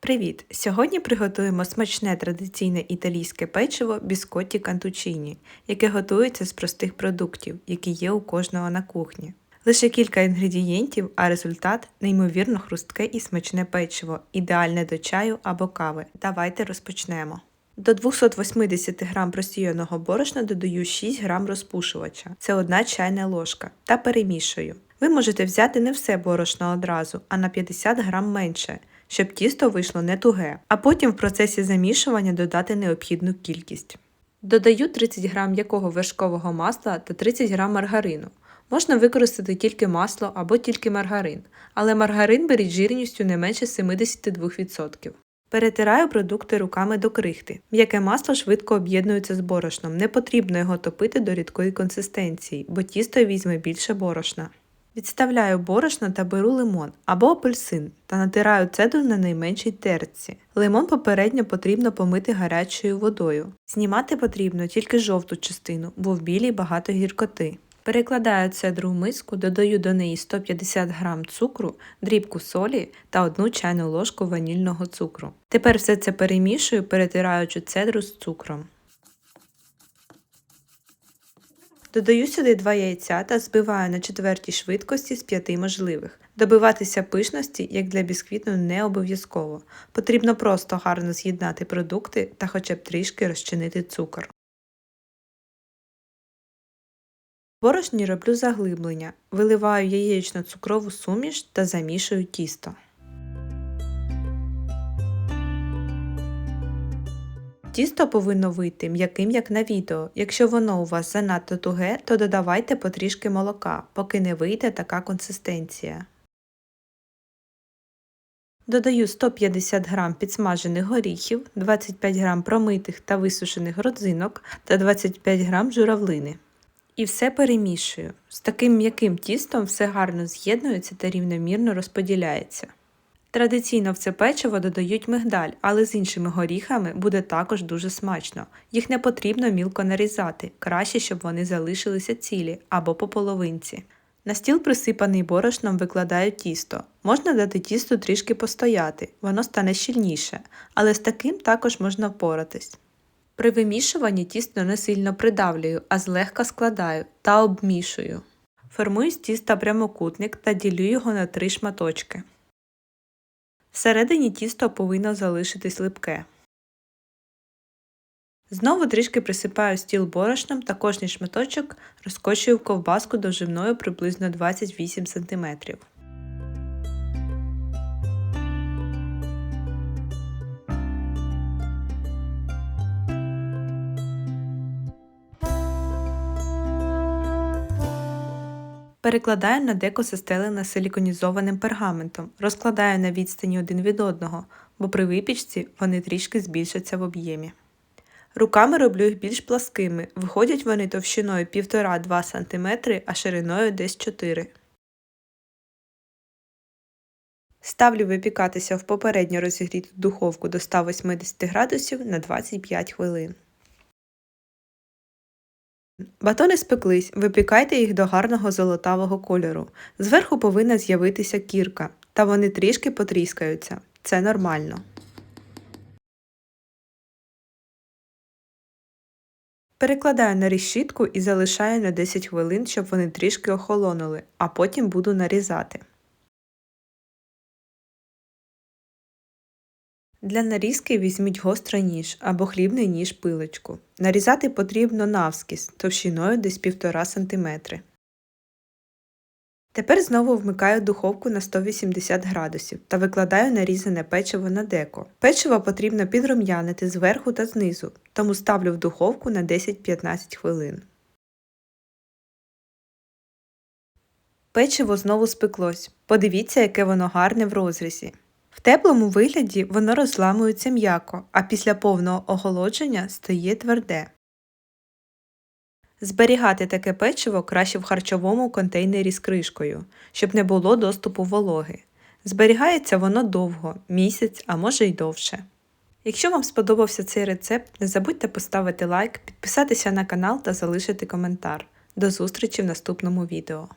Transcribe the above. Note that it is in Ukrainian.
Привіт! Сьогодні приготуємо смачне традиційне італійське печиво біскотті кантучині, яке готується з простих продуктів, які є у кожного на кухні. Лише кілька інгредієнтів, а результат неймовірно хрустке і смачне печиво, ідеальне до чаю або кави. Давайте розпочнемо. До 280 г просіяного борошна додаю 6 г розпушувача, це одна чайна ложка, та перемішую. Ви можете взяти не все борошно одразу, а на 50 г менше, щоб тісто вийшло не туге, а потім в процесі замішування додати необхідну кількість. Додаю 30 г м'якого вершкового масла та 30 г маргарину. Можна використати тільки масло або тільки маргарин, але маргарин беріть жирністю не менше 72%. Перетираю продукти руками до крихти. М'яке масло швидко об'єднується з борошном, не потрібно його топити до рідкої консистенції, бо тісто візьме більше борошна. Відставляю борошно та беру лимон або апельсин та натираю цедру на найменшій терці. Лимон попередньо потрібно помити гарячою водою. Знімати потрібно тільки жовту частину, бо в білій багато гіркоти. Перекладаю цедру в миску, додаю до неї 150 г цукру, дрібку солі та одну чайну ложку ванільного цукру. Тепер все це перемішую, перетираючи цедру з цукром. Додаю сюди 2 яйця та збиваю на четвертій швидкості з 5 можливих. Добиватися пишності, як для бісквіту, не обов'язково. Потрібно просто гарно з'єднати продукти та хоча б трішки розчинити цукор. Борошні роблю заглиблення, виливаю яєчно-цукрову суміш та замішую тісто. Тісто повинно вийти м'яким, як на відео. Якщо воно у вас занадто туге, то додавайте потрішки молока, поки не вийде така консистенція. Додаю 150 г підсмажених горіхів, 25 г промитих та висушених родзинок та 25 г журавлини. І все перемішую. З таким м'яким тістом все гарно з'єднується та рівномірно розподіляється. Традиційно в це печиво додають мигдаль, але з іншими горіхами буде також дуже смачно. Їх не потрібно мілко нарізати, краще, щоб вони залишилися цілі або по половинці. На стіл присипаний борошном викладаю тісто. Можна дати тісту трішки постояти, воно стане щільніше, але з таким також можна впоратись. При вимішуванні тісто не сильно придавлюю, а злегка складаю та обмішую. Формую з тіста прямокутник та ділю його на три шматочки. Всередині тісто повинно залишитись липке. Знову трішки присипаю стіл борошном та кожний шматочок розкочую в ковбаску довжиною приблизно 28 см. Перекладаю на деко застелене силіконізованим пергаментом, розкладаю на відстані один від одного, бо при випічці вони трішки збільшаться в об'ємі. Руками роблю їх більш пласкими, виходять вони товщиною 1,5-2 см, а шириною десь 4 Ставлю випікатися в попередньо розігріту духовку до 180 градусів на 25 хвилин. Батони спеклись, випікайте їх до гарного золотавого кольору. Зверху повинна з'явитися кірка, та вони трішки потріскаються. Це нормально. Перекладаю на решітку і залишаю на 10 хвилин, щоб вони трішки охолонули, а потім буду нарізати. Для нарізки візьміть гострий ніж або хлібний ніж пилочку. Нарізати потрібно навскіз товщиною десь 1,5 см. Тепер знову вмикаю духовку на 180 градусів та викладаю нарізане печиво на деко. Печиво потрібно підрум'янити зверху та знизу, тому ставлю в духовку на 10-15 хвилин. Печиво знову спеклось. Подивіться, яке воно гарне в розрізі. В теплому вигляді воно розламується м'яко, а після повного охолодження стає тверде. Зберігати таке печиво краще в харчовому контейнері з кришкою, щоб не було доступу вологи. Зберігається воно довго, місяць, а може й довше. Якщо вам сподобався цей рецепт, не забудьте поставити лайк, підписатися на канал та залишити коментар. До зустрічі в наступному відео.